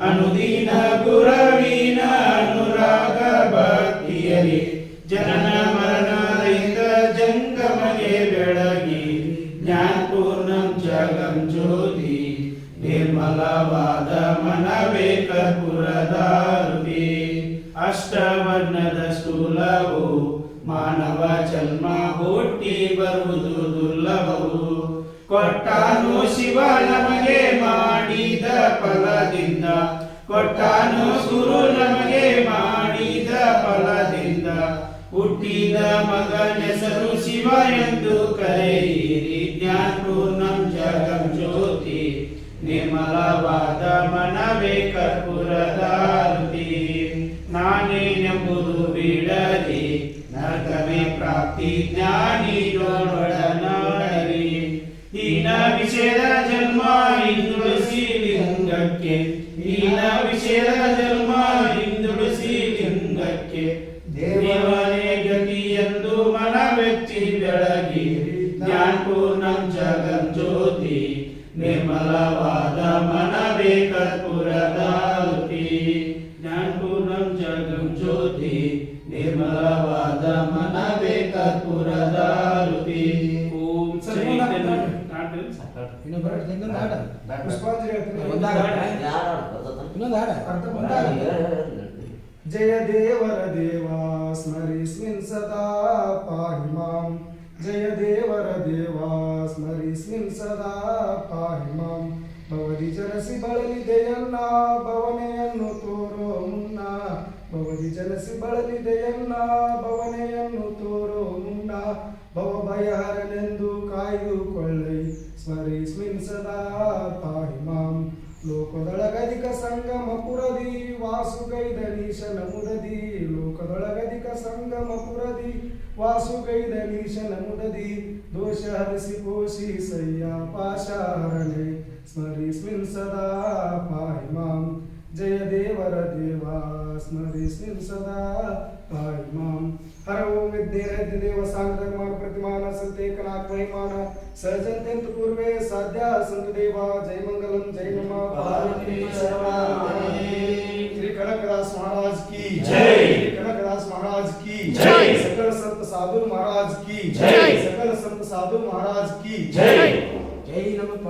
ಅನುದಿನ ಗುರವಿನ ಅನುರಾಗ ಭಕ್ತಿಯಲಿ ಜನನ ಮರಣ ರಹಿತ ಜಂಗಮಗೆ ಬೆಳಗಿ ಜ್ಞಾನಪೂರ್ಣ ಜಗಂ ಜ್ಯೋತಿ ನಿರ್ಮಲವಾದ ಮನವೇ ಕರ್ಪುರದಾರುವಿ ಅಷ್ಟವರ್ಣದ ಸ್ಥೂಲವು ಮಾನವ ಜನ್ಮ ಹುಟ್ಟಿ ಬರುವುದು ದುರ್ಲಭವು. ಕೊಟ್ಟಾನು ಶಿವ ನಮಗೆ ಮಾಡಿದ ಫಲದಿಂದ. ಕೊಟ್ಟಾನು ಸುರು ನಮಗೆ ಮಾಡಿದ ಫಲದಿಂದ. ಹುಟ್ಟಿದ ಮಗನೆಸರು ಶಿವ ಎಂದು ಕರೆಯಿರಿ. ಜ್ಞಾನಪೂರ್ಣಂ ಜಗಂ ಜ್ಯೋತಿ. ನಿರ್ಮಲವಾದ ಮನವೇ ಕರ್ಪುರದಾರುತಿ ನಾನೇನೆಂಬುದು ಬಿಡಲಿ. ನರಕವೇ ಪ್ರಾಪ್ತಿ, ಜ್ಞಾನಿ ಮನವೆಚ್ಚಿ ಬೆಳಗಿ ಜ್ಞಾನಪೂರ್ಣಂ ಜಗಂ ಜ್ಯೋತಿ ನಿರ್ಮಲವಾದ ಮನವೇ ಕರ್ಪೂರದಾರುತಿ ಜ್ಞಾನಪೂರ್ಣಂ ಜಗಂ ಜ್ಯೋತಿ ನಿರ್ಮಲವಾದ ಮನವೇ ಕರ್ಪೂರದಾರುತಿ ಓಂ ಇನ್ನೊಬ್ಬರ ಇನ್ನೊಂದು ಹಾಡ ಪುಷ್ಪಾಂಜಲಿ ಹೇಳ್ತೀನಿ. ಒಂದಾಗ ಇನ್ನೊಂದು ಹಾಡ. ಒಂದಾಗ ಜಯ ದೇವರ ದೇವ, ಸ್ಮರಿಸ್ಮಿನ್ ಸದಾ ಪಾಹಿ ಮಾಂ. ಜಯ ದೇವರ ದೇವ, ಸ್ಮರಿಸ್ಮಿನ್ ಸದಾ ಪಾಹಿ ಮಾಂ. ಭವದಿ ಜನಸಿ ಬಳಲಿದೆಯನ್ನ, ಭವನೆಯನ್ನು ತೋರೋ ಮುನ್ನ. ಭವದಿ ಜನಸಿ ಬಳಲಿದೆಯನ್ನ, ಭವನೆಯನ್ನು ತೋರೋ ಮುನ್ನ. ಭವ ಭಯಹರನೆಂದು ಕಾಯ್ದುಕೊಳ್ಳೈ, ಸ್ಮರಿಸ್ಮಿನ್ ಸದಾ ಲೋಕದೊಳಗಧಿಕ ಸಂಗಮ ಪುರದಿ ನಮುದದಿ ಮುದದಿ ಲೋಕದೊಳಗಧಿಕ ಸಂಗಮ ಪುರದಿ ವಾಸುಗೈದನೀಶನ ನಮುದದಿ ದೋಷ ಹರಿಸಿ ಪೋಷಿ ಸಯ್ಯ ಪಾಶಾರಣೆ ಸ್ಮರಿಸ್ಮಿನ್ ಸದಾ ಪಾಯಿ ಮಾಂ जय देवर देवा स्मृति स्मिं सदा पाहि माम् हरौ विद्येरति देवसाङ्गकर्मा प्रतिमाना सन्ते सजन सर्जन्त्यन्तु पूर्वे साध्या संत देवा जय मंगलम जय नमः ममा पार्वती श्री कनकदास महाराज की जय कनकदास महाराज की जय सकल संत साधु महाराज की जय सकल संत साधु महाराज की जय जय नमः